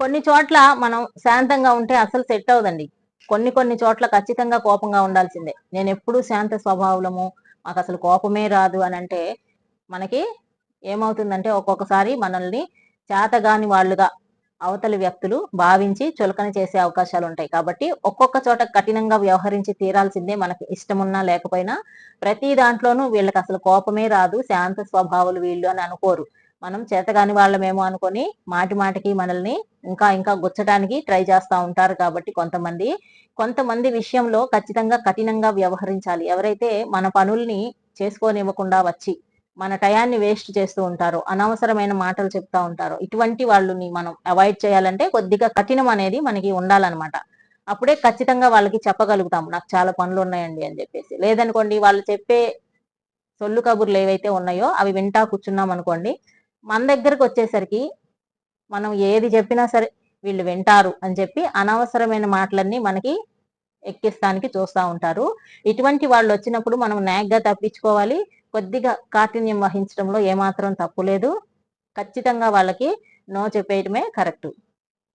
కొన్ని చోట్ల మనం శాంతంగా ఉంటే అసలు సెట్ అవ్వదండి. కొన్ని కొన్ని చోట్ల ఖచ్చితంగా కోపంగా ఉండాల్సిందే. నేను ఎప్పుడూ శాంత స్వభావము మాకు అసలు కోపమే రాదు అని అంటే మనకి ఏమవుతుందంటే ఒక్కొక్కసారి మనల్ని చేతగాని వాళ్ళుగా అవతలి వ్యక్తులు భావించి చులకన చేసే అవకాశాలు ఉంటాయి. కాబట్టి ఒక్కొక్క చోట కఠినంగా వ్యవహరించి తీరాల్సిందే మనకి ఇష్టమున్నా లేకపోయినా ప్రతి దాంట్లోనూ వీళ్ళకి అసలు కోపమే రాదు శాంత స్వభావాలు వీళ్ళు అని అనుకోరు. మనం చేతగాని వాళ్ళమేమో అనుకొని మాటి మాటికి మనల్ని ఇంకా ఇంకా గుచ్చటానికి ట్రై చేస్తూ ఉంటారు కాబట్టి కొంతమంది. కొంతమంది విషయంలో ఖచ్చితంగా కఠినంగా వ్యవహరించాలి. ఎవరైతే మన పనుల్ని చేసుకోనివ్వకుండా వచ్చి మన టయాన్ని వేస్ట్ చేస్తూ ఉంటారు అనవసరమైన మాటలు చెప్తా ఉంటారు ఇటువంటి వాళ్ళని మనం అవాయిడ్ చేయాలంటే కొద్దిగా కఠినం అనేది మనకి ఉండాలన్నమాట. అప్పుడే ఖచ్చితంగా వాళ్ళకి చెప్పగలుగుతాం నాకు చాలా పనులు ఉన్నాయండి అని చెప్పేసి. లేదనుకోండి వాళ్ళు చెప్పే సొల్లు కబుర్లు ఏవైతే ఉన్నాయో అవి వింటా కూర్చున్నాం అనుకోండి మన దగ్గరకు వచ్చేసరికి మనం ఏది చెప్పినా సరే వీళ్ళు వింటారు అని చెప్పి అనవసరమైన మాటలన్నీ మనకి ఎక్కిస్తానికి చూస్తూ ఉంటారు. ఇటువంటి వాళ్ళు వచ్చినప్పుడు మనం నాగ్గా తప్పించుకోవాలి. కొద్దిగా కాఠిన్యం వహించడంలో ఏమాత్రం తప్పు లేదు. ఖచ్చితంగా వాళ్ళకి నో చెప్పేయటమే కరెక్ట్.